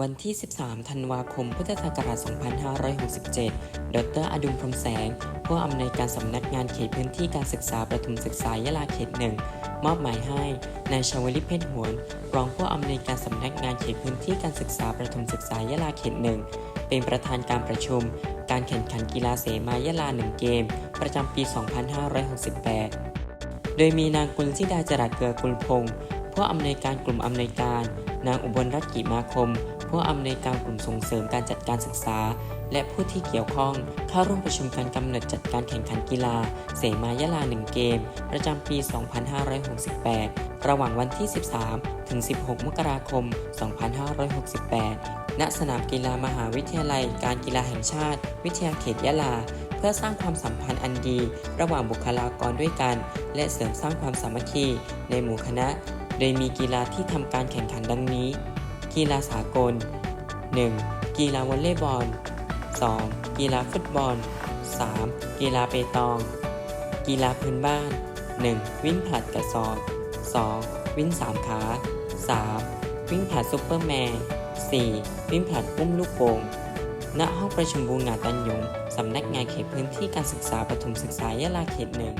วันที่ 13 ธันวาคม พุทธศักราช 2567 ดรอดุลพรมแสง ผู้อำนวยการสำนักงานเขตพื้นที่การศึกษาประถมศึกษายะลาเขตหนึ่งมอบหมายให้ นายชวลิตเพชรหวน รองผู้อำนวยการสำนักงานเขตพื้นที่การศึกษาประถมศึกษายะลาเขตหนึ่งเป็นประธานการประชุม การแข่งขันกีฬาเสมายะลา1เกม ประจำปี 2568 โดยมีนางกุลธิดาจรัสเกือกุลพงศ์ผู้อำนวยการกลุ่มอำนวยการ นางอุบลรัตน์กิมาคม ผู้อำนวยการกลุ่มส่งเสริมการจัดการศึกษา และผู้ที่เกี่ยวข้องเข้าร่วมประชุมการกำหนดจัดการแข่งขันกีฬา เสมายะลา 1 เกม ประจำปี 2568 ระหว่างวันที่ 13 ถึง 16 มกราคม 2568 ณ สนามกีฬามหาวิทยาลัย การกีฬาแห่งชาติ วิทยาเขตยะลา เพื่อสร้างความสัมพันธ์อันดี ระหว่างบุคลากรด้วยกัน และเสริมสร้างความสามัคคีในหมู่คณะ โดยมีกีฬาที่ทำการแข่งขันดังนี้ กีฬาสากล 1. กีฬาวอลเลย์บอล 2. กีฬาฟุตบอล 3. กีฬาเปตอง กีฬาพื้นบ้าน 1. วิ่งผลัดกระสอบ 2. วิ่งสามขา 3. วิ่งผลัดซุปเปอร์แมน 4. วิ่งผลัดอุ้มลูกโป่งณห้องประชุมบูงาตันยง สำนักงานเขตพื้นที่การศึกษาประถมศึกษายะลาเขตหนึ่ง